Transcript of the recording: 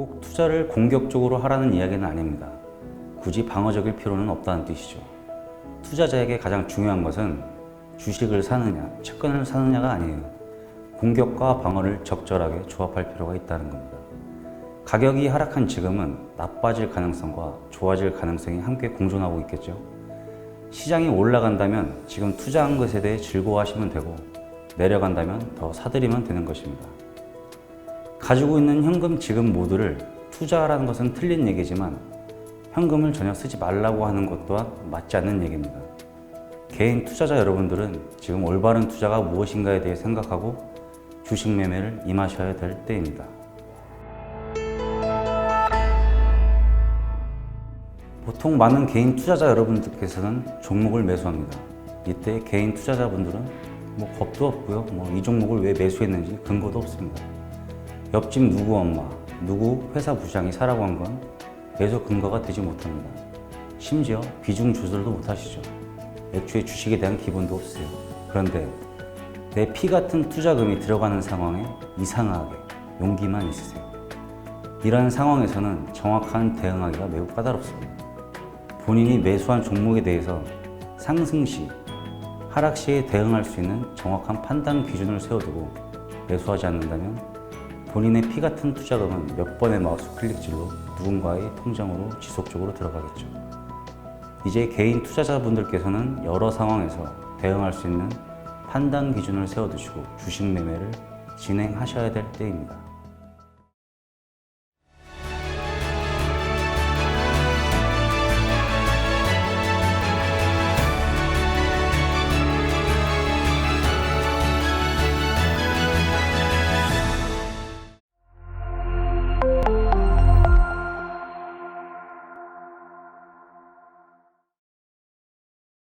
꼭 투자를 공격적으로 하라는 이야기는 아닙니다. 굳이 방어적일 필요는 없다는 뜻이죠. 투자자에게 가장 중요한 것은 주식을 사느냐, 채권을 사느냐가 아니에요. 공격과 방어를 적절하게 조합할 필요가 있다는 겁니다. 가격이 하락한 지금은 나빠질 가능성과 좋아질 가능성이 함께 공존하고 있겠죠. 시장이 올라간다면 지금 투자한 것에 대해 즐거워하시면 되고 내려간다면 더 사들이면 되는 것입니다. 가지고 있는 현금 지금 모두를 투자하라는 것은 틀린 얘기지만 현금을 전혀 쓰지 말라고 하는 것 또한 맞지 않는 얘기입니다. 개인 투자자 여러분들은 지금 올바른 투자가 무엇인가에 대해 생각하고 주식 매매를 임하셔야 될 때입니다. 보통 많은 개인 투자자 여러분들께서는 종목을 매수합니다. 이때 개인 투자자분들은 뭐 겁도 없고요. 뭐 이 종목을 왜 매수했는지 근거도 없습니다. 옆집 누구 엄마, 누구 회사 부장이 사라고 한건 매수 근거가 되지 못합니다. 심지어 비중 조절도 못 하시죠. 애초에 주식에 대한 기본도 없으세요. 그런데 내 피 같은 투자금이 들어가는 상황에 이상하게 용기만 있으세요. 이러한 상황에서는 정확한 대응하기가 매우 까다롭습니다. 본인이 매수한 종목에 대해서 상승 시, 하락 시에 대응할 수 있는 정확한 판단 기준을 세워두고 매수하지 않는다면 본인의 피 같은 투자금은 몇 번의 마우스 클릭질로 누군가의 통장으로 지속적으로 들어가겠죠. 이제 개인 투자자분들께서는 여러 상황에서 대응할 수 있는 판단 기준을 세워두시고 주식 매매를 진행하셔야 될 때입니다.